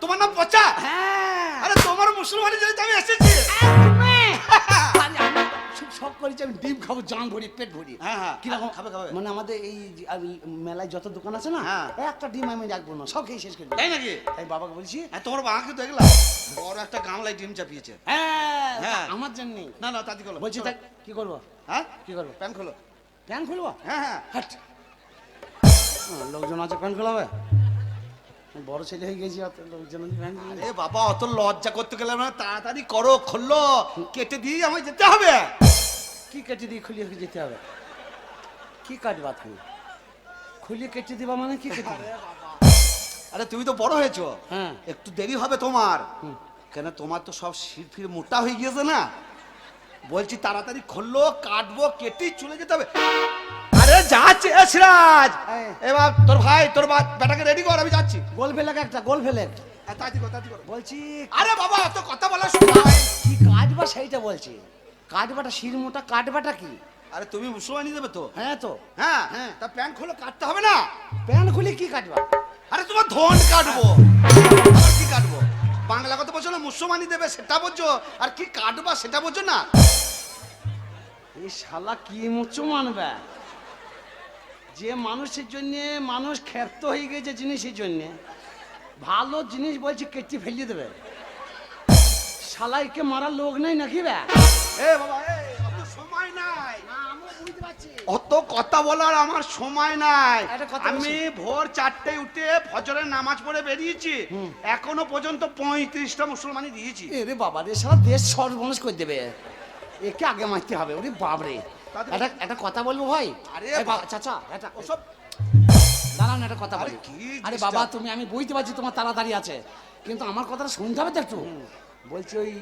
তোমার নাম পচা? হ্যাঁ। আরে তোমার মুসলমানি যদি আমি এসেছি। সব- করেছি আমি ডিম খাব জান ভরি পেট ভরি। হ্যাঁ, হ্যাঁ। কীরকম খাবে, খাবে। মানে আমাদের এই মেলায় যত দোকান আছে না হ্যাঁ। একটা ডিম আমি রাখব না সব খেয়ে শেষ করে তাই নাকি? তাই বাবাকে বলছি হ্যাঁ তোমার বাবাকে দেখলাম। বড় একটা গামলায় ডিম চাপিয়েছে। হ্যাঁ। আমার জন্য না না তাতি করো বলছি তাই কি করব? হ্যাঁ? কি করব? প্যান খোলো। প্যান খুলবো? হ্যাঁ হ্যাঁ। লোকজন আছে প্যান খোলাবে? আমি বড় ছেলে হয়ে গেছি অত লোকজন আছে এ বাবা অত লজ্জা করতে গেলে না তাড়াতাড়ি করো খুললো কেটে দিয়ে আমায় যেতে হবে। কি কেটে দিয়ে খুলিয়ে যেতে হবে? কি কাটবা তুমি? খুলিয়ে কেটে দিবা মানে কি কেটে দিবা? আরে তুমি তো বড় হয়েছো। হ্যাঁ। একটু দেরি হবে তোমার। কেন তোমার তো সব শির ফির মোটা হয়ে গিয়েছে না? বলছি তাড়াতাড়ি খুললো কাটবো কেটেই চলে যেতে হবে। যাচ্ছে এ সিরাজ! এই। এবার তোর ভাই তোর বেটাকে রেডি কর আমি যাচ্ছি। গোল ফেলেক একটা গোল ফেলেক হ্যাঁ। বলছি আরে বাবা কথা বলা সময় কি কাটবা সেইটা বলছি। কাটবাটা শির মোটা কাটবাটা কি? আরে তুমি মুসলমানি দেবে তো? হ্যাঁ তো। হ্যাঁ হ্যাঁ। তা প্যান্ট খোলো কাটতে হবে না? প্যান খুলে কি কাটবা? আরে তোমার ধন কাটবো। কি কাটবো? বাংলা কথা বলছো না মুসলমানি দেবে সেটা বলছো? আর কি কাটবা সেটা বলছো না? এই শালা কি মুচু মানবে? যে মানুষের জন্য মানুষ ক্ষেপ্ত হয়ে গেছে জিনিসের জন্য ভালো জিনিস বলছি কেটে ফেলিয়ে দেবে। শালাইকে মারার লোক নেই নাকি বে? এ বাবা এ অত সময় নাই। অত কথা বলার আমার সময় নাই। আমি ভোর চারটে উঠে ফজরের নামাজ পড়ে বেরিয়েছি। এখনও পর্যন্ত পঁয়ত্রিশটা মুসলমানি দিয়েছি। এরে বাবা রে সারা দেশ সর্বনাশ করে দেবে। একে আগে মারতে হবে ওরে বাবরে একটা একটা কথা বলব ভাই? আরে চাচা এটা ওসব দাঁড়ান একটা কথা বলি। আরে বাবা তুমি আমি বুঝতে পারছি তোমার তাড়াতাড়ি আছে কিন্তু আমার কথাটা শুনতে হবে তো একটু। বলছি ওই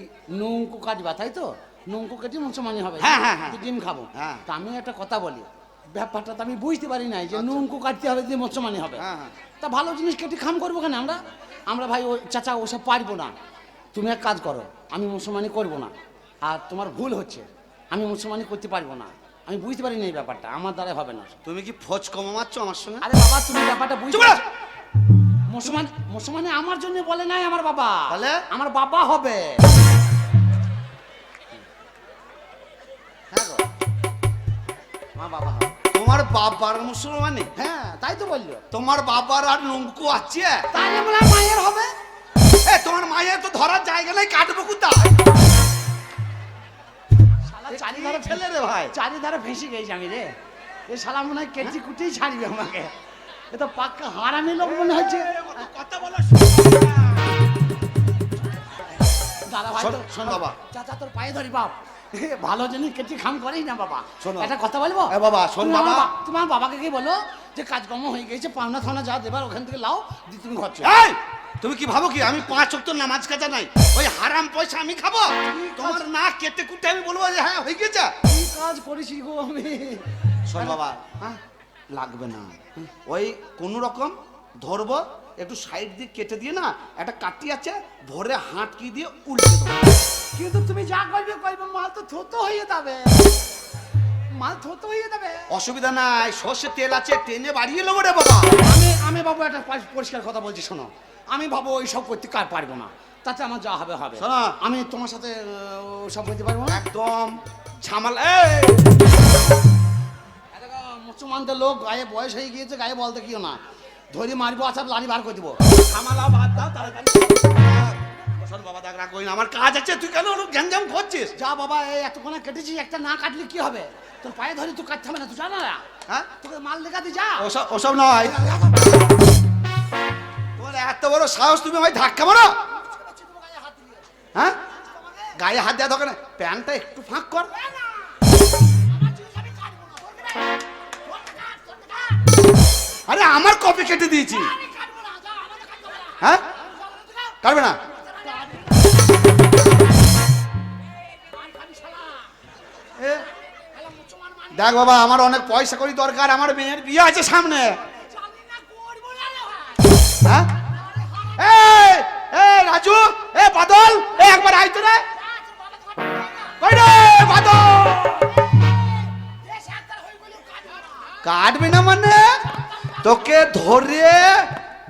নৌকো কাটবা তাই তো? নৌকো কেটে মুসলমানি হবে। হ্যাঁ, হ্যাঁ, হ্যাঁ। ডিম খাব। হ্যাঁ। তা আমি একটা কথা বলি। ব্যাপারটা তো আমি বুঝতে পারি নাই যে নৌকো কাটতে হবে দিয়ে মুসলমানি হবে। হ্যাঁ। তা ভালো জিনিস কেটে খাম করব কেন আমরা? আমরা ভাই ও চাচা ওসব পারব না। তুমি এক কাজ করো আমি মুসলমানি করব না। আর তোমার ভুল হচ্ছে। আমি মুসলমানি করতে পারব না। আমি বুঝতে পারি না এই ব্যাপারটা আমার দ্বারা হবে না। তুমি কি ফোজ কমা মারছো আমার সঙ্গে? আরে বাবা তুমি ব্যাপারটা চুপ মুসলমান মুসলমানে আমার জন্য বলে নাই আমার বাবা। তাহলে? আমার বাবা হবে। হ্যাঁ বাবা তোমার বাবার মুসলমানি? হ্যাঁ তাই তো বলল। তোমার বাবার আর নঙ্কু আছে? তাহলে মায়ের হবে? এ তোমার মায়ের তো ধরার জায়গা নেই কাটবো কোথায়? শালা চারিধারে ছেলে রে ভাই? চারিধারে ফেঁসে গেছি আমি রে। এ শালা মনে হয় কেটে কুটেই ছাড়বে আমাকে। এ তো পাক্কা হারামি লোক মনে হচ্ছে। কথা বলার সময় নাই। দাদা ভাই শোন, বাবা। চাচা তোর পায়ে ধরি বাপ। ভালো জিনিস কেটে খাম করেই না বাবা। একটা কথা বলব? বাবা, শোন বাবা। তোমার বাবাকে কি বলো? যে কাজকর্ম হয়ে গেছে পাওনা থানা যা দেবার ওখান থেকে লাও দিয়ে তুমি ঘর চলো। তুমি কি ভাবো কি? আমি পাঁচ অক্ট নামাজ কাজা নাই। ওই হারাম পয়সা আমি খাব? তোমার না কেটে কুটে আমি বলব যে হ্যাঁ হয়ে গেছে। কি কাজ করেছি গো আমি? শোন বাবা হ্যাঁ? লাগবে না। ওই কোন রকম ধরবো একটু সাইড দিয়ে কেটে দিয়ে না একটা কাটি আছে ভরে হাঁটকি দিয়ে উল্টে কিন্তু তুমি যা করবে করবে মাল তো থতো হয়ে যাবে। মাল থতো হয়ে যাবে। অসুবিধা নাই সর্ষে তেল আছে টেনে বাড়িয়ে নেব রে বাবা। আমি আমি বাবু একটা পরিষ্কার কথা বলছি শোনো। আমি ভাবো ওই সব করতে কার পারব না? তাতে আমার যা হবে হবে। শোনো। আমি তোমার সাথে সব করতে পারব না? একদম। ঝামাল মুসলমানদের লোক গায়ে বয়স হয়ে গিয়েছে গায়ে বলতে কিও না। ধরি মারবো আসার লাড়ি বার করে দেবো। ঝামালা বাদ দাও তাড়াতাড়ি শোন বাবা দেখ রাগ না। আমার কাজ আছে তুই কেন ওরকম গ্যাঞ্জাম করছিস? যা বাবা এই এতক্ষণে কেটেছি একটা না কাটলে কি হবে? তোর পায়ে ধরে তুই কাটতে হবে না তুই জানা না? হ্যাঁ? তোকে মাল লেখা দি যা। ওসব ওসব নয়। এত বড় সাহস তুমি আমায় ধাক্কা মারো? হ্যাঁ? গায়ে হাত দেওয়া দরকার নেই। প্যান্টটা একটু ফাঁক কর। আরে আমার কপি কেটে দিয়েছি। হ্যাঁ? কাটবে না? দেখ বাবা, আমার অনেক পয়সা করি দরকার, আমার মেয়ের বিয়ে আছে সামনে। হ্যাঁ? রাজু এ বাদল এ একবার আইতো রে কই রে বাদল? কাটবে না মানে? তোকে ধরে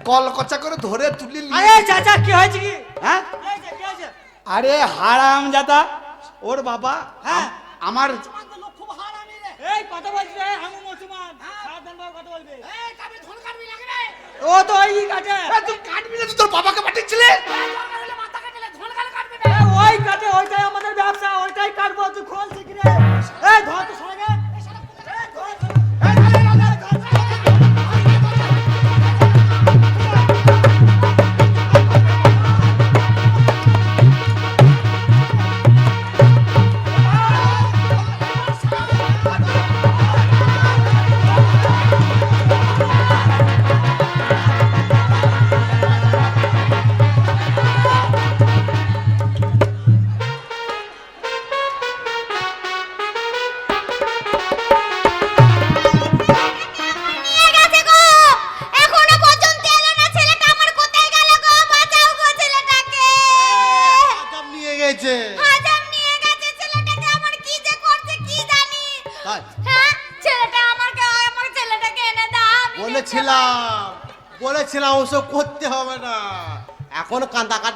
কলকচা করে ধরে তুলি আরে চাচা কি হয়েছে কি? হ্যাঁ? আরে হারাম জাদা ওর বাবা হ্যাঁ। আমার এই কথা বলছি আমি মুসলমান সাবধান ভাবে কথা বলবি ও তো ওই কাটে তুই কাটবি না তোর বাবাকে পাঠিয়েছিলে? এ, ওই কাটে ওইটাই আমাদের ব্যবসা ওইটাই কাটবো তুই খোল শিখরে এই ধর তো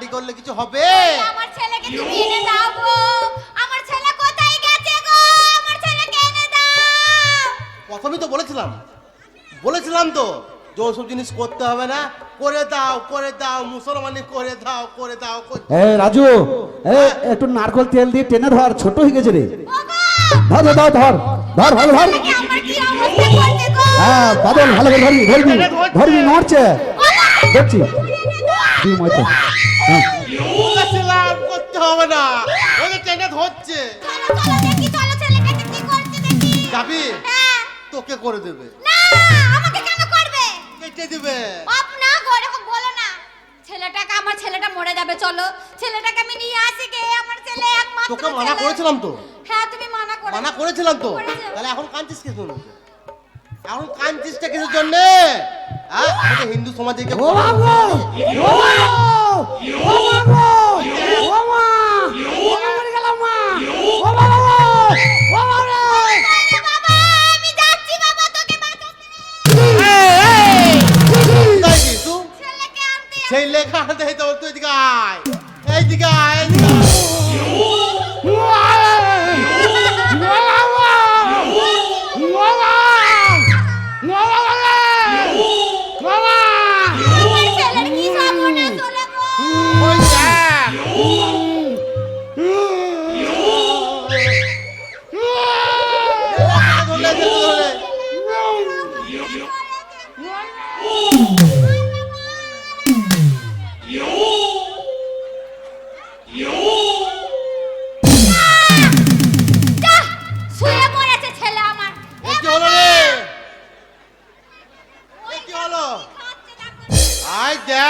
কান্দাকাটি করলে কিছু হবে? আমার ছেলেকে তুমি এনে দাও গো। আমার ছেলে কোথায় গেছে গো? আমার ছেলেকে এনে দাও। প্রথমেই তো বলেছিলাম বলেছিলাম তো যে ওসব জিনিস করতে হবে না। করে দাও করে দাও মুসলমানি করে দাও করে দাও এ রাজু এ একটু নারকল তেল দিয়ে টেনে ধর ছোট হয়ে গেছে রে। ধর ধর, ধর ধর ধর ভালো ধর। আমার কি অবস্থা করছে গো? হ্যাঁ বাদল ভালো করে ধরবি ধরবি ধরবি নড়ছে। দেখছি। হ্যাঁ। বলেছিলাম করতে হবে না। টেনে ধরছে। চলো চলো দেখি চলো ছেলেটাকে কি করছে দেখি। যাবি? হ্যাঁ। তোকে করে দেবে। না আমাকে কেন করবে? কেটে দেবে। বাপ না গো এরকম বলো না। ছেলেটাকে আমার ছেলেটা মরে যাবে চলো। ছেলেটাকে আমি নিয়ে আসি গে আমার ছেলে একমাত্র তোকে মানা করেছিলাম তো? হ্যাঁ তুমি মানা করে মানা করেছিলাম তো? তাহলে এখন কাঁদছিস কিছু এখন কাঁদছিসটা কিছুর জন্য? হ্যাঁ হিন্দু সমাজে ও বাবু ও বাবু ও বাবু মা ও মরে গেলাম মা ও বাবু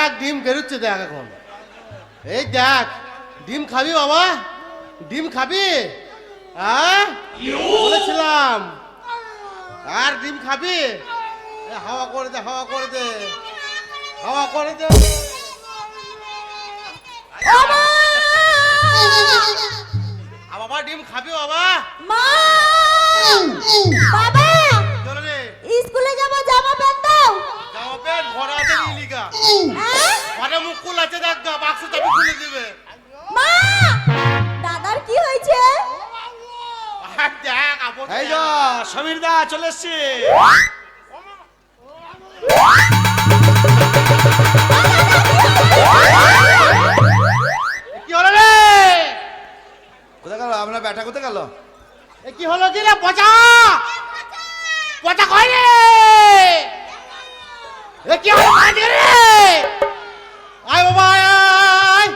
দেখ ডিম বেরোচ্ছে দেখ এখন। এই দেখ ডিম খাবি বাবা? ডিম খাবি? হ্যাঁ? বলেছিলাম। আর ডিম খাবি? হাওয়া করে দে হাওয়া করে দে। হাওয়া করে দে। বাবা ডিম খাবি বাবা? মা! বাবা! চলো রে স্কুলে যাব জামা প্যান্ট দাও। আছে লিলিকা হ্যাঁ? ঘরে মুখ খুল আছে দেখ বাক্স চাবি খুলে দেবে। মা! দাদার কি হয়েছে? আর দেখ আপন এই যো সমীর দা চলে এসছি। কি হলো রে? কোথায় গেল? আপনার ব্যাটা কোথায় গেল? এ কি হলো কি রে পচা? পচা। কই রে কি রে! আয় বাবা আয় আয়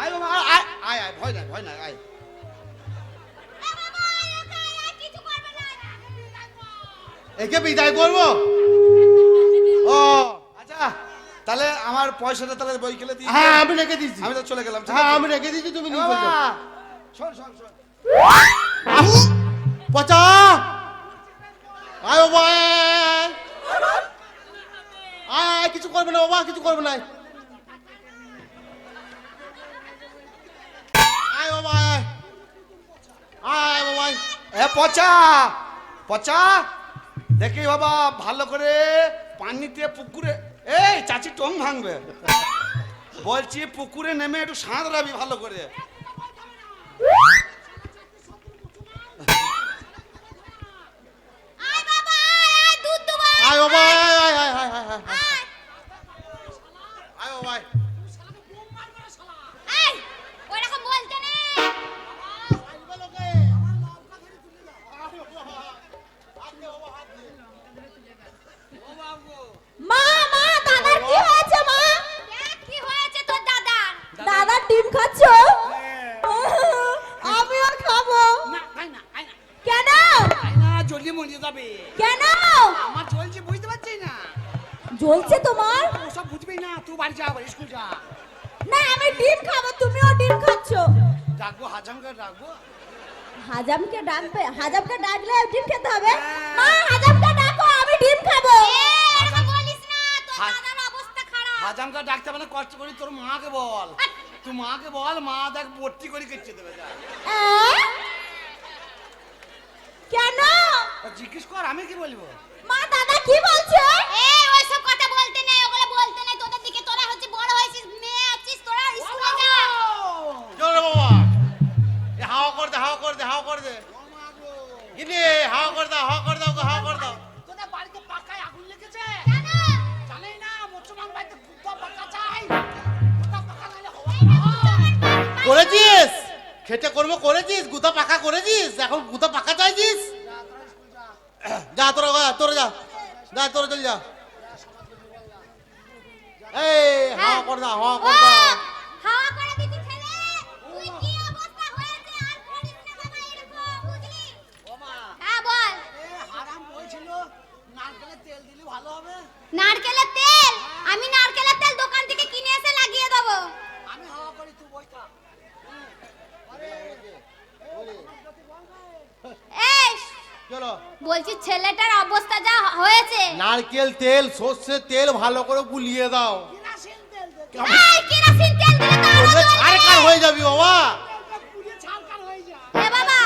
আয় বাবা আয়, আয় ভয় নাই ভয় নাই আয়। একে বিদায় করব? ও আচ্ছা তাহলে আমার পয়সাটা তাহলে বইকেলে দিয়ে হ্যাঁ আমি রেখে দিয়েছি। আমি তো চলে গেলাম হ্যাঁ আমি রেখে দিয়েছি তুমি নিয়ে। শোন শোন শোন। পচা। আয় বাবা আয়, কিছু করবে না বাবা কিছু করবে না। আয় বাবা আয় বাবা পচা পচা। দেখি বাবা ভালো করে পানিতে পুকুরে। এই চাচি টং ভাঙবে। বলছি পুকুরে নেমে একটু সাঁতরাবি ভালো করে। ডাকবো হাজামকে ডাকবো হাজামকে ডাকলে ডিম খেতে হবে? মা হাজামকে ডাকো আমি ডিম খাব। এরকম বলিস না তোর দাদার অবস্থা খারাপ। হাজামকে ডাকতে মানে কষ্ট করি তোর মাকে বল। তুই মাকে বল মা দেখ ভর্তি করে কেটে দেবে কেন? জিজ্ঞেস কর আমি কি বলব? মা দাদা কি বলছে? গিনি হাওয়া কর দাও হাওয়া কর দাও গো, হাওয়া কর দাও। তোদের বাড়িতে পাকায় আগুন লেগেছে? জানেই না মুসলমান বাড়িতে কুত্তা পাকা চাই। কুত্তা পাকা নাহলে করেছিস? খেটে কর্ম করেছিস? গুতা পাকা করেছিস? এখন গুতা পাকা চাইছিস? যা তোরা যা, তোরা যা। যা তোরা চল যা। এই হাওয়া কর দাও হাওয়া ও কর দাও। আমি নারকেলের তেল দোকান থেকে কিনে এসে লাগিয়ে দেবো। আমি হাওয়া করি তুই বই থাক। এই চলো। বলছি ছেলেটার অবস্থা যা হয়েছে। নারকেল তেল সর্ষের তেল ভালো করে গুলিয়ে দাও। এই কেরোসিন তেল দিলে তো আরও ছাড়কার হয়ে যাবি বাবা? এ বাবা।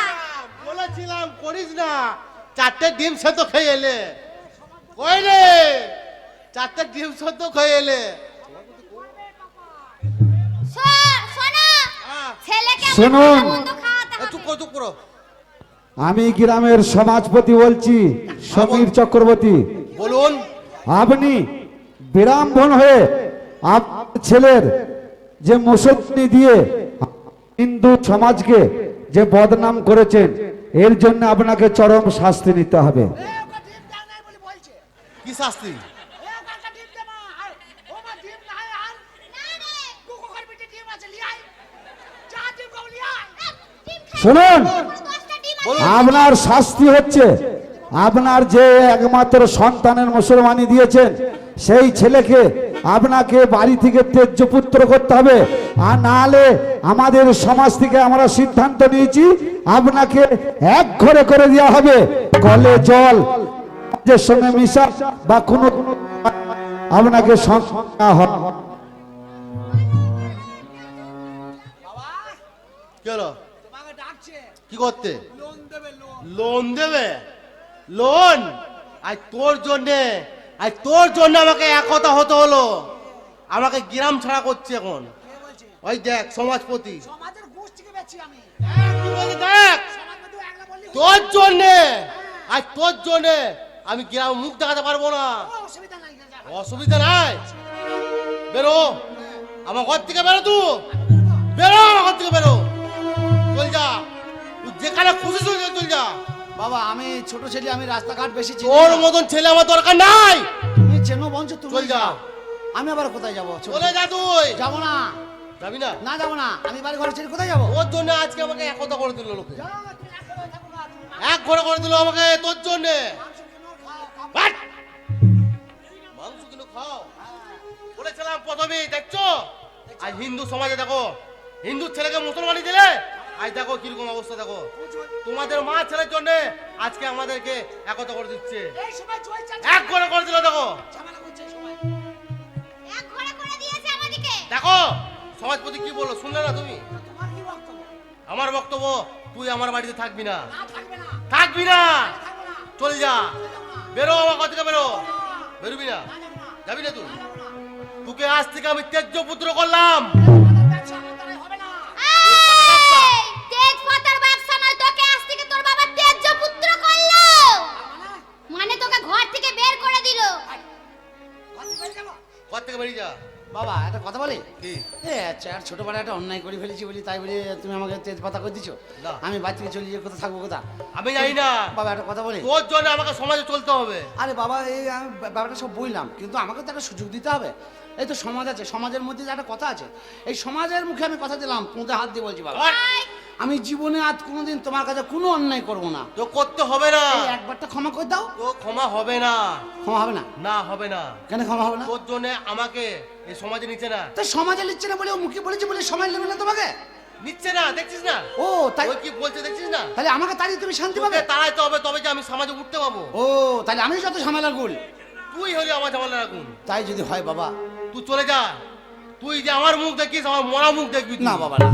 বলেছিলাম করিস না চারটে ডিম সেদ্ধ খেয়ে এলে। কই রে? ডিম সদ্য খেয়ে এলে। শুনুন হ্যাঁ। আমি গ্রামের সমাজপতি বলছি সমীর চক্রবর্তী। বলুন। আপনি বিরামবন হয়ে আপনার ছেলের যে মুসদ্দি দিয়ে হিন্দু সমাজকে যে বদনাম করেছেন এর জন্য আপনাকে চরম শাস্তি নিতে হবে। কি শাস্তি? শুনুন। আপনার শাস্তি হচ্ছে। আপনার যে একমাত্র সন্তানের মুসলমানি দিয়েছেন সেই ছেলেকে আপনাকে বাড়ি থেকে তেজ্য পুত্র করতে হবে। আর নাহলে আমাদের সমাজ থেকে আমরা সিদ্ধান্ত নিয়েছি আপনাকে এক ঘরে করে দেওয়া হবে। কলে জল যে সঙ্গে মিশা বা কোনো আপনাকে হবে। কি করতে? লোন দেবে? লোন আজ তোর জন্যে আজ তোর জন্য আমাকে একতা হতে হলো। আমাকে গ্রাম ছাড়া করছে এখন। ওই দেখ সমাজপতি। বলছে দেখ? তোর জন্যে আজ তোর জন্যে আমি গ্রাম মুখ দেখাতে পারব না। অসুবিধা নাই যা অসুবিধা নাই? বেরো। আমার ঘর থেকে বেরো তুই। বেরো আমার ঘর থেকে বেরো। যেখানে খুশি চল চল যা। বাবা আমি ছোট ছেলে আমি রাস্তাঘাট বেশি চিনি না। মতন ছেলে আমার দরকার নাই। তুমি চেনো বঞ্চ তুমি চল যা। আমি আবার কোথায় যাব? চলে যা তুই। যাব না। যাবি না? না যাব না। আমি বাড়ি ঘরে ছেড়ে কোথায় যাব? ওর জন্য আজকে আমাকে একতা করে দিল লোকে। এক ঘরে করে দিল আমাকে তোর জন্য। মাংস কিলো খাও? বলেছিলাম প্রথমেই দেখছ? আজ হিন্দু সমাজে দেখো হিন্দু ছেলেকে মুসলমানি দিলে আজ দেখো কীরকম অবস্থা দেখো। তোমাদের মা ছেলের জন্য আজকে আমাদেরকে একতা করে দিচ্ছে। এক ঘরে করে দিল দেখো। দেখো সমাজপতি কি বলল শুনলে না তুমি? আমার বক্তব্য তুই আমার বাড়িতে থাকবি না। না থাকবে না। চল যা। বেরো আমার থেকে বেরো। বেরোবি না। যাবি না তুই? তোকে আজ থেকে আমি ত্যায্য পুত্র করলাম। দিল। ঘর থেকে বেরিয়ে যা বাবা একটা কথা বলি? কি? এ আচ্ছা একটা অন্যায় করে ফেলেছি বলি তাই বলে তুমি আমাকে তেজপাতা করে দিছো? আমি বাড়ি থেকে চলে গিয়ে থাকব কোথা আমি জানি না। বাবা একটা কথা বলি। তোর জন্য আমাকে সমাজে চলতে হবে। আরে বাবা এই আমি ব্যাপারটা সব বললাম কিন্তু আমাকে তো একটা সুযোগ দিতে হবে। এই তো সমাজ আছে সমাজের মধ্যে একটা কথা আছে এই সমাজের মুখে আমি কথা দিলাম পুঁতে হাত দিয়ে বলছি বাবা। আমি জীবনে আজ কোনোদিন তোমার কাছে কোনো অন্যায় করব না। তো করতে হবে না। এই একবারটা ক্ষমা করে দাও। তো ক্ষমা হবে না। ক্ষমা হবে না? না হবে না। কেন ক্ষমা হবে না? তোর জন্য আমাকে এই সমাজে নিচ্ছে না। তো সমাজে নিচ্ছে না বলে ও মুখে বলেছে বলে সমাজ নেবে না তোমাকে? নিচ্ছে না দেখছিস না? ও তাই ওই কি বলছে দেখছিস না? তাহলে আমাকে তাড়িয়ে তুমি শান্তি পাবে? তাড়াইতে হবে তবে যে আমি সমাজে উঠতে পাবো। ও তাহলে আমি যত ঝামেলা গুল। তুই হলি আমার জামালা রাখুন তাই যদি হয় বাবা। তুই চলে যা। তুই যে আমার মুখ দেখিস আমার মরা মুখ দেখবি না বাবা না।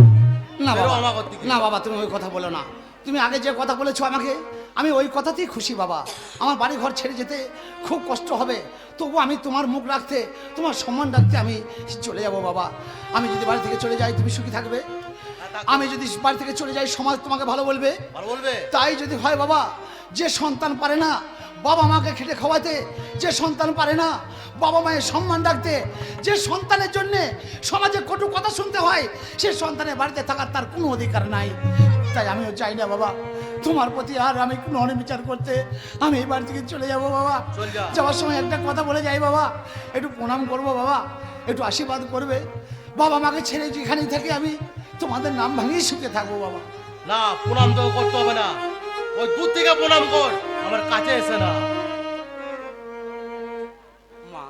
না বাবা। না বাবা তুমি ওই কথা বলো না। তুমি আগে যে কথা বলেছ আমাকে আমি ওই কথাতেই খুশি বাবা। আমার বাড়ি ঘর ছেড়ে যেতে খুব কষ্ট হবে। তবু আমি তোমার মুখ রাখতে তোমার সম্মান রাখতে আমি চলে যাব বাবা। আমি যদি বাড়ি থেকে চলে যাই তুমি সুখী থাকবে। আমি যদি বাড়ি থেকে চলে যাই সমাজ তোমাকে ভালো বলবে। ভালো বলবে? তাই যদি হয় বাবা যে সন্তান পারে না বাবা মাকে খেটে খাওয়াতে যে সন্তান পারে না বাবা মায়ের সম্মান রাখতে যে সন্তানের জন্যে সমাজে কটু কথা শুনতে হয় সে সন্তানের বাড়িতে থাকার তার কোনো অধিকার নাই। তাই আমিও চাই না বাবা তোমার প্রতি আর আমি কোনো অনিবিচার করতে আমি এই বাড়ি থেকে চলে যাব বাবা। যাওয়ার সময় একটা কথা বলে যাই বাবা একটু প্রণাম করব বাবা একটু আশীর্বাদ করবে। বাবা মাকে ছেড়ে যেখানেই থাকি আমি তোমাদের নাম ভাঙিয়ে সুখে থাকব বাবা। না প্রণাম তো করতে হবে না। ওই দূর থেকে প্রণাম কর আমার কাছে এসে না। মা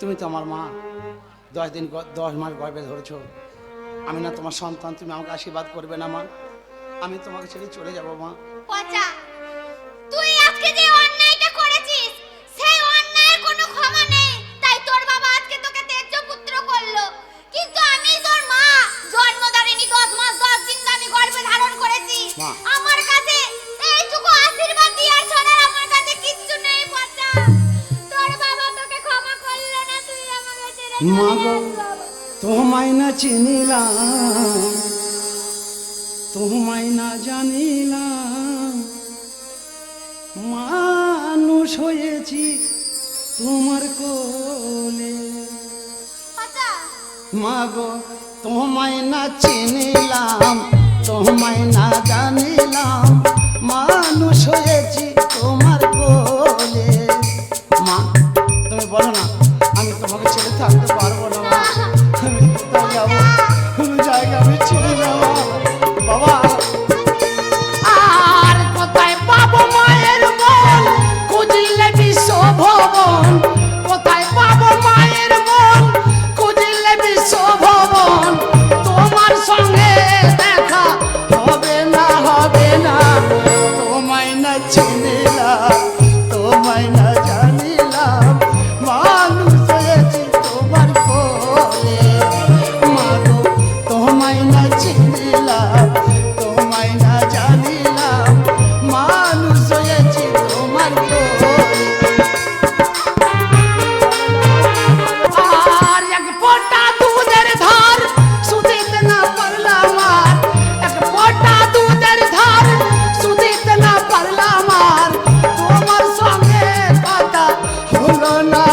তুমি তো আমার মা। দশ দিন দশ মাস গর্বে ধরেছো। আমি না তোমার সন্তান তুমি আমাকে আশীর্বাদ করবে না মা। আমি তোমাকে ছেড়ে চলে যাব মা। পচা আমাকে ছেড়ে চলে মা গো। গেলি বাবা। তোমায় না চিনিলাম তোমায় না জানিলাম মানুষ হয়েছি তোমার কোলে মাগো তোমায় না চিনিলাম তোমায় না জানিলাম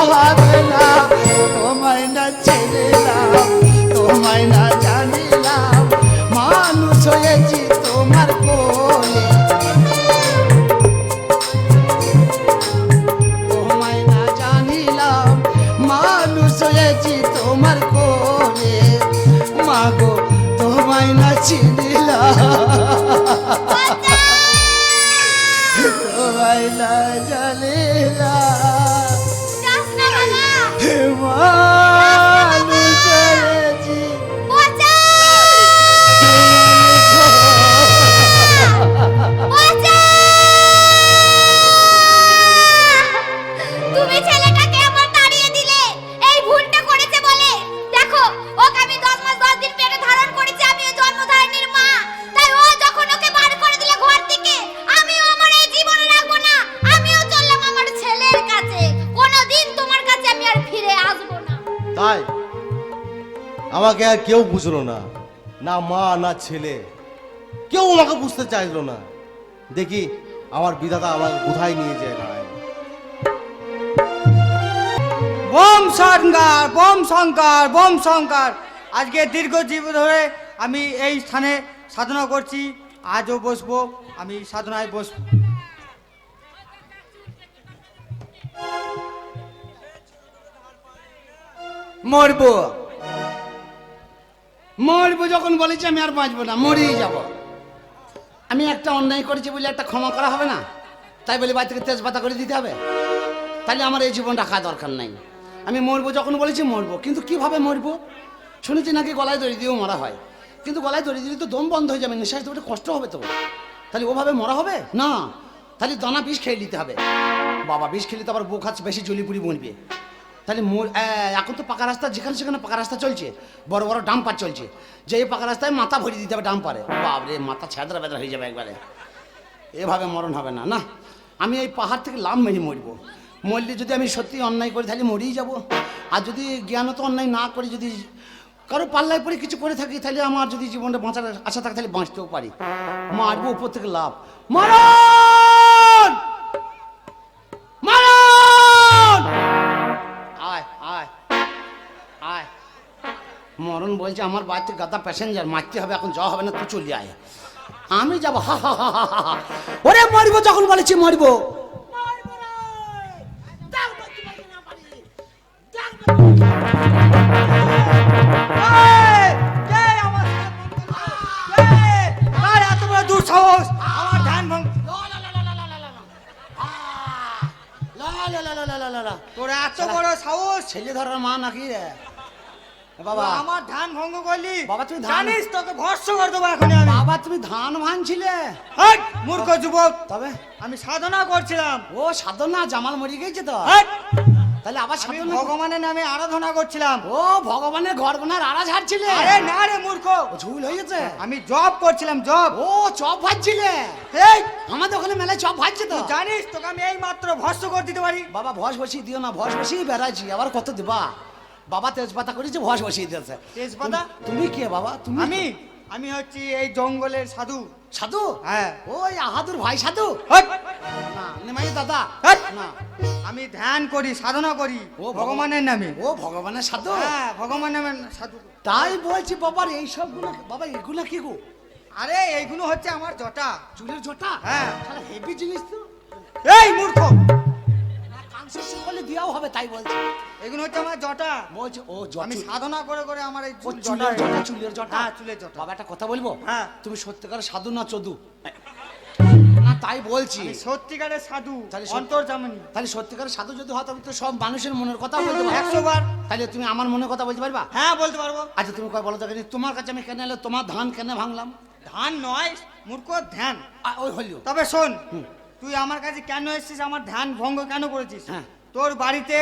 হলো না। তোমায় না ছেড়েলাম তোমায় না জানিলাম। মানুষ হয়েছি তোমার কোলে। তোমায় না জানিলাম মানুষ হয়েছি তোমার কোলে। মাগো তোমায় না চিনিলাম। তোমায় না জানিলাম। বাবা আমাকে আর কেউ বুঝলো না। না মা, না ছেলে। কেউ আমাকে বুঝতে চাইলো না। দেখি আমার বিধাতা আমাকে কোথায় নিয়ে যায় দাঁড়ায় bomb Shankar bomb Shankar bomb Shankar আজকে দীর্ঘ জীব ধরে আমি এই স্থানে সাধনা করছি। আজও বসবো, আমি সাধনায় বসবো। মরবো। মরবো যখন বলেছি আমি আর বাঁচবো না, মরেই যাব। আমি একটা অন্যায় করেছি বলে একটা ক্ষমা করা হবে না? তাই বলে বাড়ি থেকে তেজপাতা করে দিতে হবে? তাহলে আমার এই জীবন রাখা দরকার নাই। আমি মরবো যখন বলেছি মরবো, কিন্তু কীভাবে মরবো? শুনেছি নাকি গলায় দড়ি দিয়েও মরা হয়। কিন্তু গলায় দড়ি দিলে তো দম বন্ধ হয়ে যাবে নিঃশ্বাস দেবে কষ্ট হবে তো। তাহলে ওভাবে মরা হবে? না। তাহলে দানা বিষ খেয়ে নিতে হবে। বাবা, বিষ খেলে তো আবার বুক হাত বেশি জলি পুরি বনবে তাহলে এখন তো পাকা রাস্তা, যেখানে সেখানে পাকা রাস্তা চলছে। বড় বড় ডাম্পার চলছে। যে এই পাকা রাস্তায় মাথা ভরিয়ে দিতে হবে ডাম্পারে। বাবরে মাথা ছেদরা বেদরা হয়ে যাবে একবারে। এভাবে মরণ হবে না না? আমি এই পাহাড় থেকে লাভ মেরে মরব। মরলে যদি আমি সত্যি অন্যায় করি, তাহলে মরেই যাব। আর যদি জ্ঞানত অন্যায় না করি, যদি কারও পাল্লায় পরে কিছু করে থাকি, তাহলে আমার যদি জীবনটা বাঁচার আশা থাকে, তাহলে বাঁচতেও পারি। মারবো উপর থেকে লাভ মারণ! মারণ! মরণ বলছে আমার বাড়িতে গাদা প্যাসেঞ্জার মারতে হবে এখন যাওয়া হবে না তুই চলে আয়। আমি যাব হা হা হা হা হা, ওরে মরবো যখন বলেছি মরবো। তোর এত বড় সাহস ছেলে ধরার মা নাকি রে? বাবা। আমার ধ্যান ভঙ্গ করলি। বাবা, তুমি জানিস তোকে ভর্ষ করে দেবো এখন আমি। বাবা তুমি ধান ভাঙছিলে। মূর্খ যুবক। তবে? আমি সাধনা করছিলাম। ও সাধনা? জামাল মরে গেছে তো? তাহলে আবার সাধনা ভগবানের নামে আরাধনা করছিলাম। ও ভগবানের ঘর বোনার আড়া ঝাড়ছিলে? আরে না রে মূর্খ। ঝুল হয়ে গেছে আমি জব করছিলাম জব ও চপ ভাজছিলে? এই আমাদের ওখানে মেলায় চপ ভাজছে তো? জানিস তোকে আমি এই মাত্র ভস্য করে দিতে পারি। বাবা ভস বসিয়ে দিও না ভস বসিয়ে বেড়াইছি আবার কত দিবা? বাবা তেজপাতা করেছে ভস বসিয়ে দিয়েছে। তেজপাতা? তুমি- কে বাবা? তুমি আমি? আমি হচ্ছি এই জঙ্গলের সাধু। সাধু? হ্যাঁ। ওই আহাদুর ভাই সাধু? না দাদা। না। আমি ধ্যান করি সাধনা করি ও ভগবানের নামে। ও ভগবানের সাধু? হ্যাঁ ভগবানের নামে সাধু। তাই বলছি বাবার এই সবগুলো বাবা এগুলো কি গো? আরে এইগুলো হচ্ছে আমার জটা। চুলের জটা? হ্যাঁ। হেভি জিনিস তো। এই মূর্খ! দিয়াও হবে তাই বলছি। এগুলো হচ্ছে আমার জটা। বলছে ও আমি সাধনা করে করে আমার এই চুলের জটা। জটা চুলের জটা? হ্যাঁ চুলের জটা। বাবা একটা কথা বলব? হ্যাঁ। তুমি সত্যিকার সাধু না চদু? না তাই বলছি। সত্যিকারের সাধু তাহলে সত্যি- অন্তর তাহলে সত্যিকার সাধু যদি আমি তো সব মানুষের মনের কথা বলতে পারব। একশো বার। তাহলে তুমি আমার মনের কথা বলতে পারবা? হ্যাঁ বলতে পারব। আচ্ছা তুমি কয় বলো তো তোমার কাছে আমি কেন এলে তোমার ধান কেন ভাঙলাম? ধান নয় মূর্খ ধ্যান। ওই হলিও তবে শোন তুই আমার কাছে কেন এসেছিস? আমার ধ্যান ভঙ্গ কেন করেছিস? হ্যাঁ। তোর বাড়িতে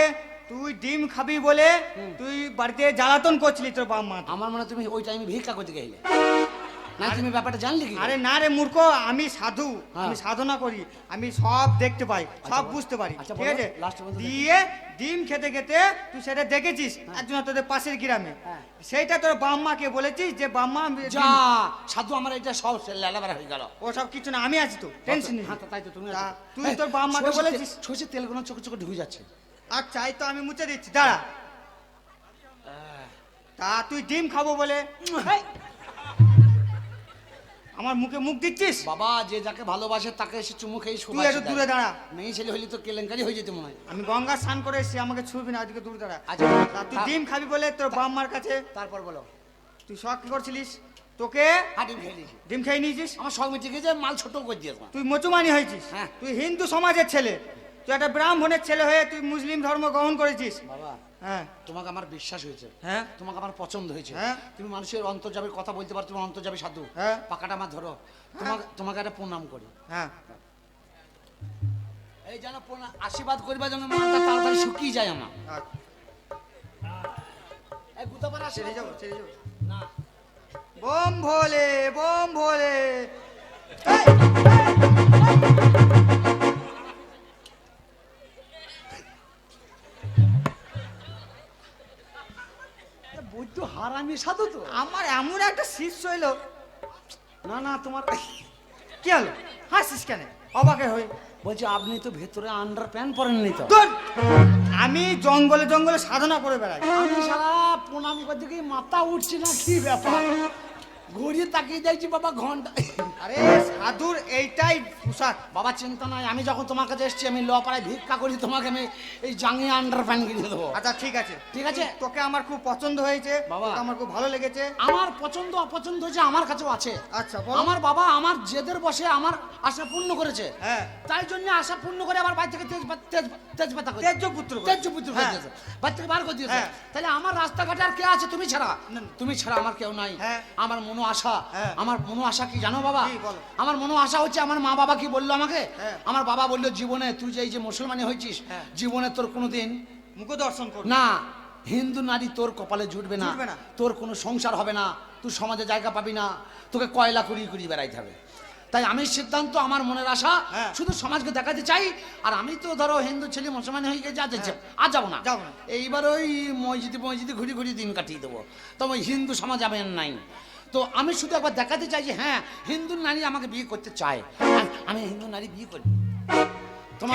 তুই ডিম খাবি বলে তুই বাড়িতে জ্বালাতন করছিলি তোর বাপ মা আমার মনে হয় তুমি ওই টাইমে ভিক্ষা করতে গেলে? না তুমি ব্যাপারটা জানলে কি আরে না রে মূর্খ আমি সাধু হ্যাঁ। আমি সাধনা করি আমি সব দেখতে পাই সব বুঝতে পারি আচ্ছা, ঠিক আছে। দিয়ে ডিম খেতে খেতে তুই সেটা দেখেছিস একজন তোদের পাশের গ্রামে হ্যাঁ। সেইটা তোর বাম্মাকে বলেছিস যে বাম্মা যা সাধু আমার এটা সব লেলাবেলা হয়ে গেল ওসব কিছু না আমি আছি তো টেনশন নেই হ্যাঁ, তাই তো তুমি। তুই তোর বাপ মাকে সর্ষের বলেছিস? সর্ষের তেলগুলো চোখে চোখে ঢুকে যাচ্ছে আচ্ছা এই তো আমি মুছে দিচ্ছি দাঁড়া তা তুই ডিম খাব বলে! আমার মুখে মুখ দিচ্ছিস? বাবা যে যাকে ভালোবাসে তাকে এসে চুমু খেয়ে তুই এসে একটু দূরে দাঁড়া। মেয়ে ছেলে হইলে তো কেলেঙ্কারি হয়ে যেতে মনে হয়। আমি গঙ্গা স্নান করে এসে আমাকে ছুবি না এদিকে দূরে দাঁড়া। আচ্ছা, তুই ডিম খাবি বলে তোর বাম্মার মার কাছে তারপর বলো। তুই শখ কি করছিলিস? তোকে ডিম খেয়ে নিয়েছিস ডিম খেয়ে নিয়েছিস? আমার সব মিটে গেছে মাল ছোট করে দিয়েছিস তুই মচুমানি হয়েছিস। হ্যাঁ। তুই হিন্দু সমাজের ছেলে। তুই একটা ব্রাহ্মণের ছেলে হয়ে তুই মুসলিম ধর্ম গ্রহণ করেছিস বাবা হ্যাঁ তোমাকে আমার বিশ্বাস হয়েছে হ্যাঁ তোমাকে আমার পছন্দ হয়েছে হ্যাঁ। তুমি মানুষের অন্তর্জাবের কথা বলতে পারো তুমি অন্তর্জাবে সাধু হ্যাঁ। পাকাটা আমার ধরো তোমাকে তোমাকে একটা প্রণাম করি হ্যাঁ এই যেন প্রণাম আশীর্বাদ করিবা যেন তাড়াতাড়ি শুকিয়ে যায় আমার আচ্ছা, এই গুতাবার ছেড়ে আশীর্বাদ যাব না বোম ভোলে বোম ভোলে হারামি সাধু তো। আমার এমন একটা শিষ্য হইল না না তোমার কি হলো? হাসিস কেন? অবাকে হয়ে বলছি আপনি তো ভেতরে আন্ডার প্যান্ট পরেননি তো। আমি জঙ্গলে জঙ্গলে সাধনা করে বেড়াই। আমি সারা প্রণাম করতে মাথা উঠছে না কি ব্যাপার? ঘুরিয়ে তাকিয়ে দেখছি বাবা ঘণ্টা। আরে সাধুর এইটাই পোশাক। বাবা চিন্তা নাই আমি যখন তোমার কাছে এসেছি আমি লপাড়ায় ভিক্ষা করি তোমাকে আমি এই জাঙ্গিয়ে আন্ডার প্যান্ট কিনে দেবো। আচ্ছা ঠিক আছে। ঠিক আছে? তোকে আমার খুব পছন্দ হয়েছে বাবা। আমার খুব ভালো লেগেছে। আমার পছন্দ অপছন্দ হচ্ছে আমার কাছেও আছে। আচ্ছা আমার বাবা আমার জেদের বসে আমার আশা পূর্ণ করেছে। হ্যাঁ। তাই জন্য আশা পূর্ণ করে আমার বাড়ি থেকে তেজপাতা তেজপাতা করে তেজ্য পুত্র করে। পুত্র হ্যাঁ। বাড়ি থেকে বার করে দিয়েছে। হ্যাঁ। তাহলে আমার রাস্তাঘাটে আর কে আছে? তুমি ছাড়া। তুমি ছাড়া আমার কেউ নাই। হ্যাঁ। আমার মনো আশা? হ্যাঁ। আমার মনো আশা কি জানো বাবা? আমার মনো আশা হচ্ছে আমার মা বাবা কি বলল আমাকে? হ্যাঁ। আমার বাবা বলল জীবনে তুই যে এই যে মুসলমানি হয়েছিস হ্যাঁ। জীবনে তোর কোনোদিন মুখ দর্শন কর না হিন্দু নারী তোর কপালে জুটবে না। তোর কোনো সংসার হবে না। তুই সমাজে জায়গা পাবি না। তোকে কয়লা কুড়িয়ে কুড়িয়ে বেড়াইতে হবে। তাই আমি সিদ্ধান্ত আমার মনের আশা। শুধু সমাজকে দেখাতে চাই। আর আমি তো ধরো হিন্দু ছেলে মুসলমান হয়ে গেছে আজ যাচ্ছে আর যাব না। এইবার ওই মসজিদে মসজিদে ঘুরি ঘুরি দিন কাটিয়ে দেবো। তবে হিন্দু সমাজ আমি নাই। তো আমি শুধু একবার দেখাতে চাই যে হ্যাঁ হিন্দু নারী আমাকে বিয়ে করতে চায়। আমি হিন্দু নারী বিয়ে করি।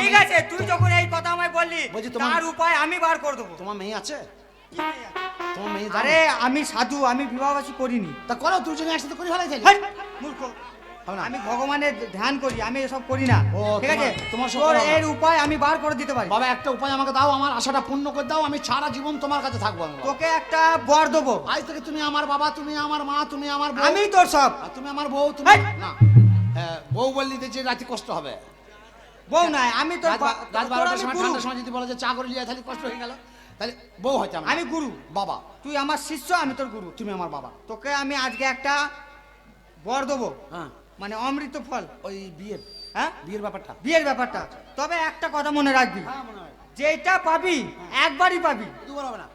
ঠিক আছে তুই যখন এই কথা আমায় বললি বলছি তোমার- তার উপায় আমি বার করে দেবো। তোমার মেয়ে আছে? তোমার মেয়ে আরে আমি সাধু আমি বিবাহবাসী করিনি। তা করো দুজনে একসাথে করি ভালো মূর্খ। আমি ভগবানের ধ্যান করি আমি এসব করি না। ঠিক আছে? তোমার- তোর এর উপায় আমি বার করে দিতে পারি। বাবা একটা উপায় আমাকে দাও আমার আশাটা পূর্ণ করে দাও আমি সারা জীবন তোমার কাছে থাকব আমি তোকে একটা বর দেবো। আজ থেকে তুমি আমার বাবা তুমি আমার মা তুমি আমার আমি তোর সব। তুমি আমার বউ তুমি না। হ্যাঁ, বউ বললি যে রাতে কষ্ট হবে। বউ নাই আমি তোর রাত বারোটার সময়। ঠান্ডার সময় যদি বলো যে চা করে লিয়ে তাহলে কষ্ট হয়ে গেল। তাহলে বউ হয়তো আমি গুরু। বাবা। তুই আমার শিষ্য আমি তোর গুরু। তুমি আমার বাবা। তোকে আমি আজকে একটা বর দেবো। হ্যাঁ। মানে অমৃত ফল। ওই বিয়ের হ্যাঁ? বিয়ের ব্যাপারটা। বিয়ের ব্যাপারটা। তবে একটা কথা মনে রাখবি। হ্যাঁ হয় যেটা পাবি একবারই পাবি।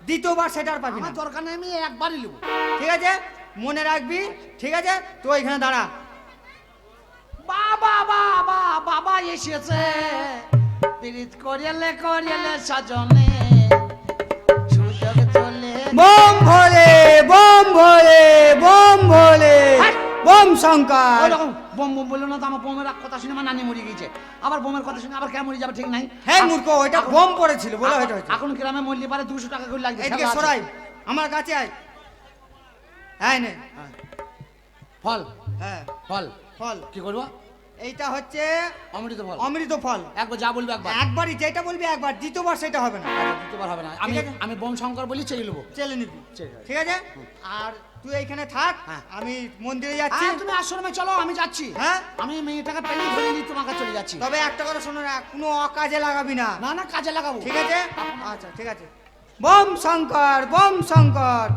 দ্বিতীয়বার সেটা আর পাবি না। দরকার নেই আমি একবারই নেব। ঠিক আছে? মনে রাখবি ঠিক আছে? তো এখানে দাঁড়া। বাবা বাবা বাবা এসেছে। পীড়িত করিয়ালে করিয়ালে সাজনে। সুযোগ চলে। বোম ভোলে বোম বোম বোম শঙ্কর বোম বোম বলল না তো আমার বোমের কথা শুনে আমার নানি মরে গেছে আবার বোমের কথা শুনে আবার কেমন মরে যাবে ঠিক নাই? হ্যাঁ মূর্খ ওইটা বোম পড়েছিল বলে হয়তো এখন গ্রামে মরলে পারে দুশো টাকা করে লাগবে এদিকে সরাই আমার কাছে আয়। হ্যাঁ নে। ফল। হ্যাঁ। ফল। ফল। কি করব? এইটা হচ্ছে অমৃত ফল। অমৃত ফল। একবার যা বলবে একবার। একবারই যেটা বলবি একবার দ্বিতীয়বার সেটা হবে না। দ্বিতীয়বার হবে না। আমি। আমি বোম শঙ্কর বলি চেয়ে নেব। চেলে নিবি। ঠিক আছে। ঠিক আছে? আর তুই এইখানে থাক হ্যাঁ। আমি মন্দিরে যাচ্ছি। তুমি আশ্রমে চলো আমি যাচ্ছি। হ্যাঁ? আমি মেয়েটাকে পেলে ধরে নিয়ে তোমার কাছে চলে যাচ্ছি। তবে একটা কথা শোনো না কোনো অকাজে লাগাবি না। না না কাজে লাগাবো। ঠিক আছে? আচ্ছা ঠিক আছে। বোম শঙ্কর বোম শঙ্কর।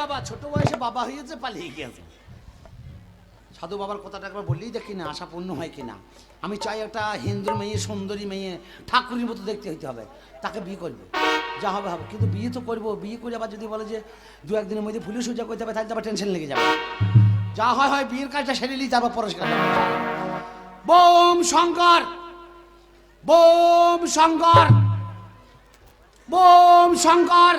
বাবা, ছোট বয়সে বাবা হয়েছে পালিয়ে গিয়েছে সাধু বাবার কথাটা একবার বললেই দেখি না আশা পূর্ণ হয় কিনা। আমি চাই একটা হিন্দুর মেয়ে, সুন্দরী মেয়ে, ঠাকুরের মতো দেখতে হইতে হবে। তাকে বিয়ে করবে। যা হবে হবে। কিন্তু বিয়ে তো করব। বিয়ে করে আবার যদি বলে যে দু একদিনের মধ্যে পুলিশ উজা করতে হবে, তাহলে আবার টেনশন লেগে যাবে। যা হয় হয়, বিয়ের কাজটা সেরে নিই তারপর পরস্কার bomb Shankar bomb Shankar bomb Shankar